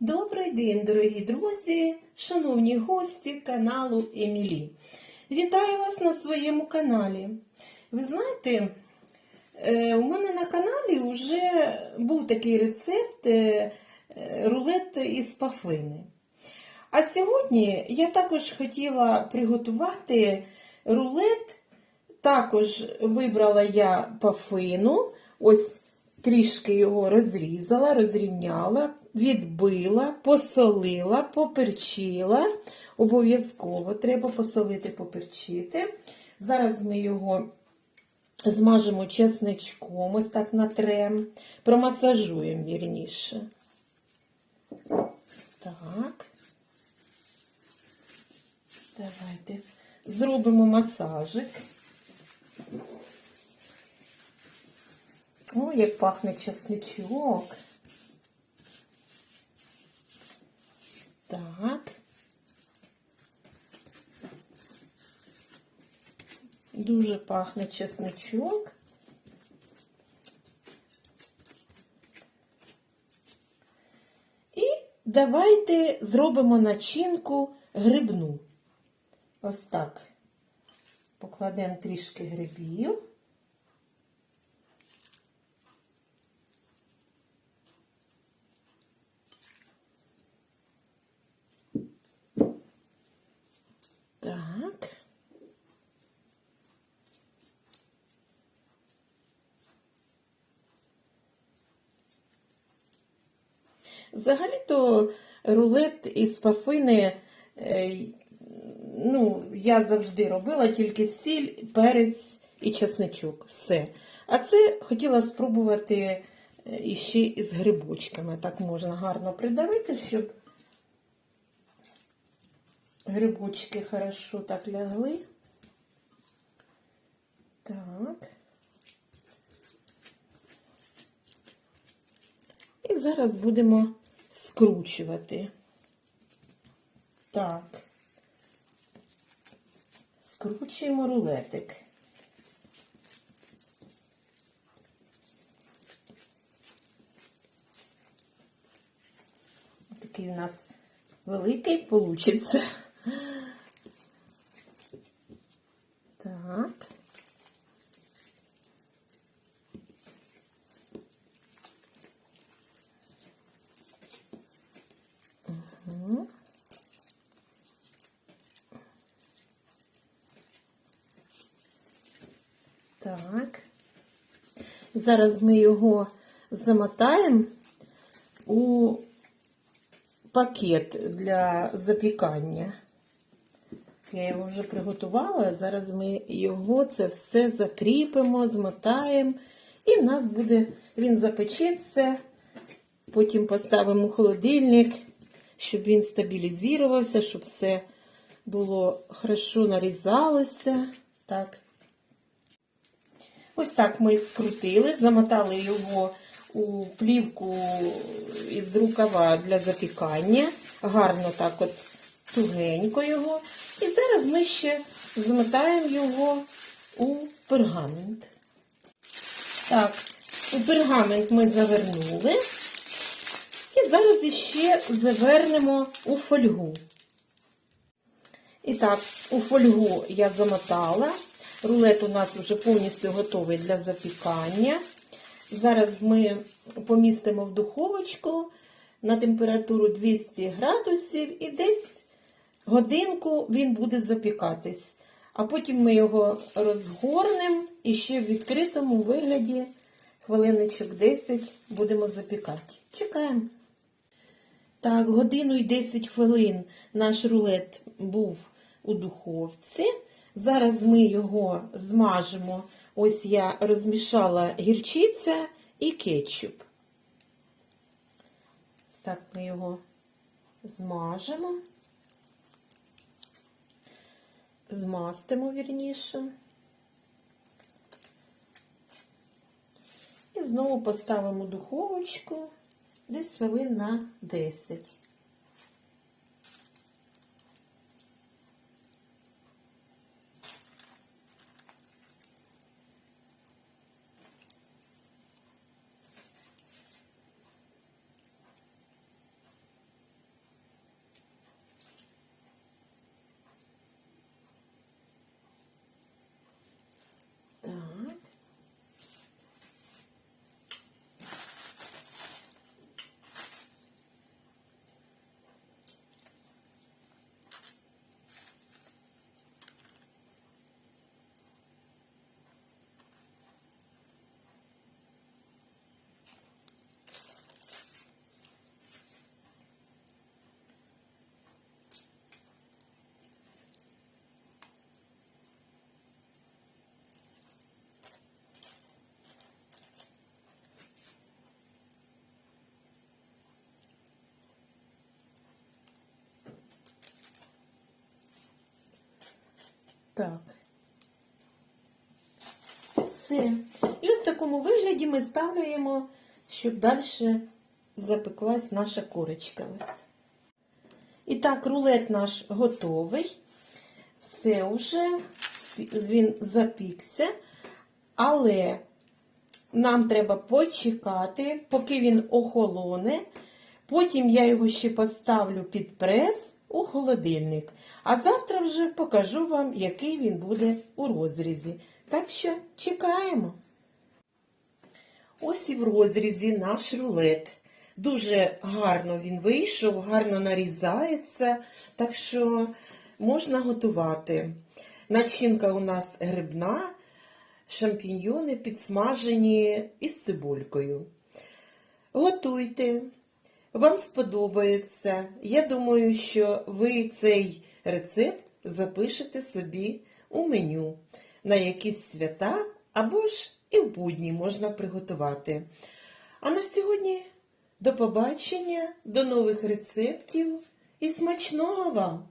Добрий день, дорогі друзі, шановні гості каналу Емілі. Вітаю вас на своєму каналі. Ви знаєте, е, у мене на каналі вже був такий рецепт е, е, рулет із пафини. А сьогодні я також хотіла приготувати рулет. Також вибрала я пафину, ось трішки його розрізала, розрівняла, відбила, посолила, поперчила. Обов'язково треба посолити, поперчити. Зараз ми його змажемо чесничком, ось так натрем, промасажуємо вірніше. Так. Давайте зробимо масажик. О, як пахне чесничок. Так. Дуже пахне чесничок. І давайте зробимо начинку грибну. Ось так. Покладемо трішки грибів. Так. Взагалі-то рулет із пафини, е, ну, я завжди робила тільки сіль, перець і чесничок. Все. А це хотіла спробувати е, іще із грибочками. Так можна гарно придавити, щоб грибочки хорошо так лягли. Так. І зараз будемо скручувати. Так. Скручуємо рулетик. Такий у нас великий получиться. Так. Угу. Так. Зараз ми його замотаємо у пакет для запікання. Я його вже приготувала, зараз ми його це все закріпимо, змотаємо, і в нас буде, він запечеться, потім поставимо у холодильник, щоб він стабілізувався, щоб все було хорошо нарізалося. Так. Ось так ми скрутили, замотали його у плівку із рукава для запікання. Гарно так от тугенько його. І зараз ми ще замотаємо його у пергамент. Так, у пергамент ми завернули. І зараз іще завернемо у фольгу. І так, у фольгу я замотала. Рулет у нас вже повністю готовий для запікання. Зараз ми помістимо в духовочку на температуру 200 градусів і десь годинку він буде запікатись. А потім ми його розгорнемо і ще в відкритому вигляді хвилиночок 10 будемо запікати. Чекаємо. Так, годину і 10 хвилин наш рулет був у духовці. Зараз ми його змажемо. Ось я розмішала гірчиця і кетчуп. Ось так ми його змажемо, змастимо вірніше. І знову поставимо духовочку десь хвилин на 10. Так. Все. І ось в такому вигляді ми ставляємо, щоб далі запеклась наша курочка. Ось. І так, рулет наш готовий. Все вже він запікся. Але нам треба почекати, поки він охолоне. Потім я його ще поставлю під прес у холодильник. А завтра вже покажу вам, який він буде у розрізі. Так що чекаємо. Ось і в розрізі наш рулет. Дуже гарно він вийшов, гарно нарізається, так що можна готувати. Начинка у нас грибна, шампіньйони підсмажені із цибулькою. Готуйте, вам сподобається. Я думаю, що ви цей рецепт запишете собі у меню на якісь свята або ж і в будні можна приготувати. А на сьогодні до побачення, до нових рецептів і смачного вам!